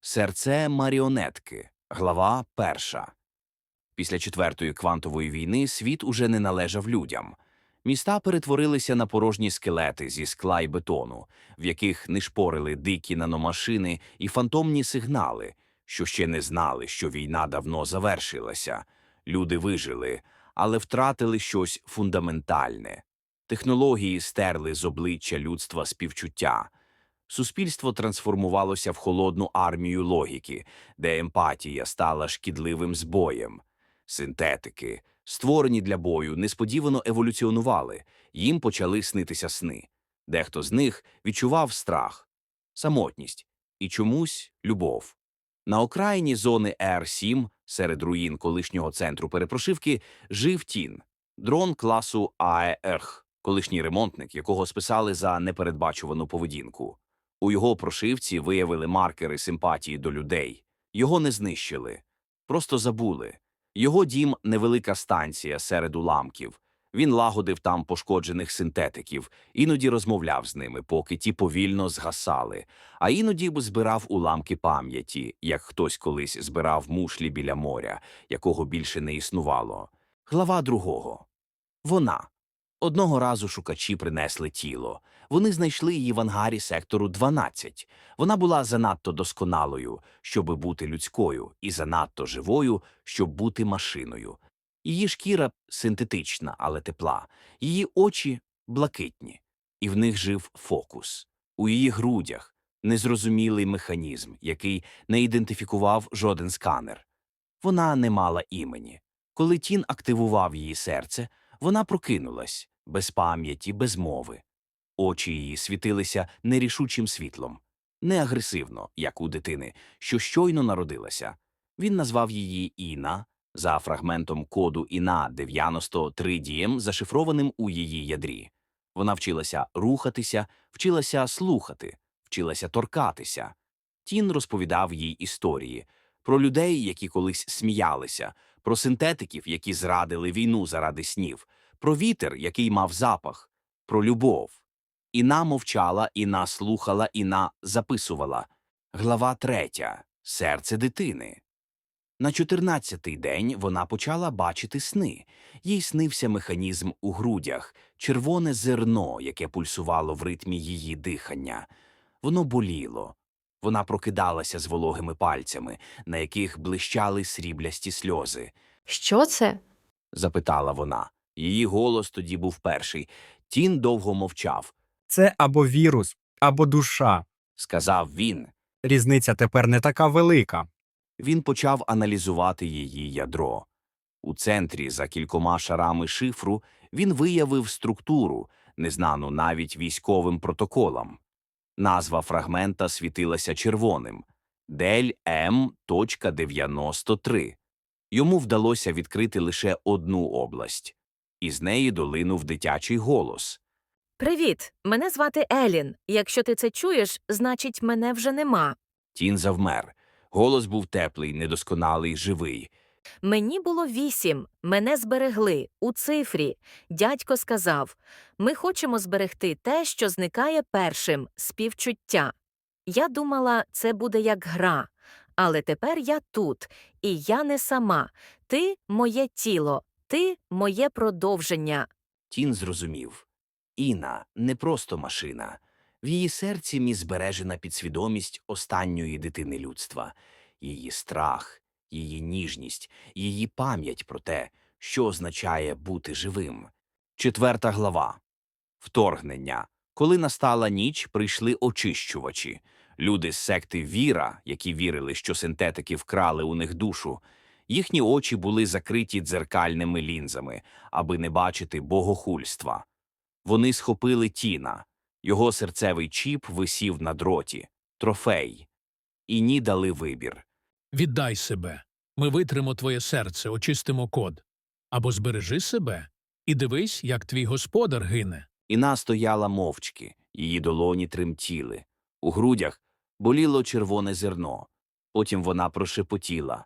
Серце маріонетки. Глава перша. Після четвертої квантової війни світ уже не належав людям. Міста перетворилися на порожні скелети зі скла й бетону, в яких нишпорили дикі наномашини і фантомні сигнали, що ще не знали, що війна давно завершилася. Люди вижили, але втратили щось фундаментальне. Технології стерли з обличчя людства співчуття. Суспільство трансформувалося в холодну армію логіки, де емпатія стала шкідливим збоєм. Синтетики, створені для бою, несподівано еволюціонували, їм почали снитися сни. Дехто з них відчував страх, самотність і чомусь любов. На окраїні зони Р-7, серед руїн колишнього центру перепрошивки, жив Тін, дрон класу АЕРХ, колишній ремонтник, якого списали за непередбачувану поведінку. У його прошивці виявили маркери симпатії до людей. Його не знищили, просто забули. Його дім – невелика станція серед уламків. Він лагодив там пошкоджених синтетиків, іноді розмовляв з ними, поки ті повільно згасали, а іноді б збирав уламки пам'яті, як хтось колись збирав мушлі біля моря, якого більше не існувало. Глава другого. Вона. Одного разу шукачі принесли тіло. Вони знайшли її в ангарі сектору 12. Вона була занадто досконалою, щоби бути людською, і занадто живою, щоб бути машиною. Її шкіра синтетична, але тепла, її очі блакитні, і в них жив фокус. У її грудях незрозумілий механізм, який не ідентифікував жоден сканер. Вона не мала імені. Коли Тін активував її серце, вона прокинулась без пам'яті, без мови. Очі її світилися нерішучим світлом, не агресивно, як у дитини, що щойно народилася. Він назвав її Іна за фрагментом коду Іна 93 дієм, зашифрованим у її ядрі. Вона вчилася рухатися, вчилася слухати, вчилася торкатися. Тін розповідав їй історії про людей, які колись сміялися, про синтетиків, які зрадили війну заради снів, про вітер, який мав запах, про любов. Іна мовчала, Іна слухала, Іна записувала. Глава третя. Серце дитини. На чотирнадцятий день вона почала бачити сни. Їй снився механізм у грудях, червоне зерно, яке пульсувало в ритмі її дихання. Воно боліло. Вона прокидалася з вологими пальцями, на яких блищали сріблясті сльози. Що це? запитала вона. Її голос тоді був перший. Тін довго мовчав. Це або вірус, або душа. Сказав він. Різниця тепер не така велика. Він почав аналізувати її ядро. У центрі, за кількома шарами шифру, він виявив структуру, незнану навіть військовим протоколам. Назва фрагмента світилася червоним Дель М.93. Йому вдалося відкрити лише одну область. Із неї долинув дитячий голос. Привіт, мене звати Елін. Якщо ти це чуєш, значить мене вже нема. Тін завмер. Голос був теплий, недосконалий, живий. Мені було вісім. Мене зберегли у цифрі. Дядько сказав: ми хочемо зберегти те, що зникає першим співчуття. Я думала, це буде як гра. Але тепер я тут, і я не сама. Ти моє тіло, ти моє продовження. Тін зрозумів. Іна не просто машина. В її серці міг збережена підсвідомість останньої дитини людства, її страх, її ніжність, її пам'ять про те, що означає бути живим. Четверта глава. Вторгнення. Коли настала ніч, прийшли очищувачі. Люди з секти Віра, які вірили, що синтетики вкрали у них душу. Їхні очі були закриті дзеркальними лінзами, аби не бачити богохульства. Вони схопили Тіна. Його серцевий чіп висів на дроті. Трофей. І ні дали вибір. Віддай себе. Ми витримо твоє серце, очистимо код. Або збережи себе і дивись, як твій господар гине. Іна стояла мовчки, її долоні тремтіли. У грудях боліло червоне зерно. Потім вона прошепотіла,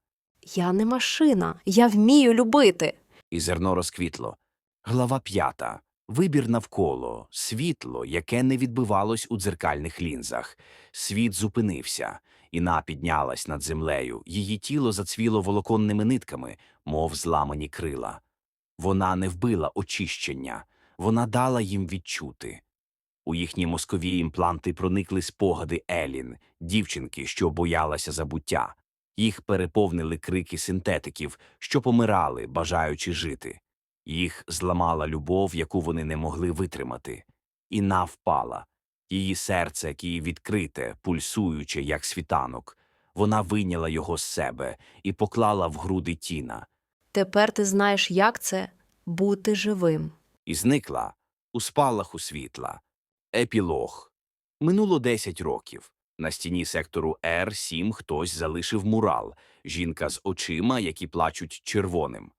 Я не машина, я вмію любити. і зерно розквітло. Глава п'ята. Вибір навколо, світло, яке не відбивалось у дзеркальних лінзах. Світ зупинився. Іна піднялась над землею, її тіло зацвіло волоконними нитками, мов зламані крила. Вона не вбила очищення, вона дала їм відчути. У їхні мозкові імпланти проникли спогади Елін, дівчинки, що боялася забуття. Їх переповнили крики синтетиків, що помирали, бажаючи жити. Їх зламала любов, яку вони не могли витримати. Іна впала. Її серце, яке відкрите, пульсуюче, як світанок. Вона вийняла його з себе і поклала в груди тіна, Тепер ти знаєш, як це бути живим. і зникла у спалаху світла. Епілог. Минуло 10 років. На стіні сектору Р-7 хтось залишив мурал, жінка з очима, які плачуть червоним.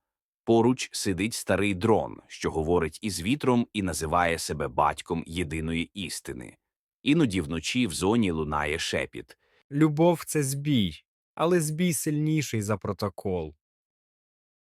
Поруч сидить старий дрон, що говорить із вітром і називає себе батьком єдиної істини. Іноді вночі в зоні лунає шепіт. Любов це збій, але збій сильніший за протокол.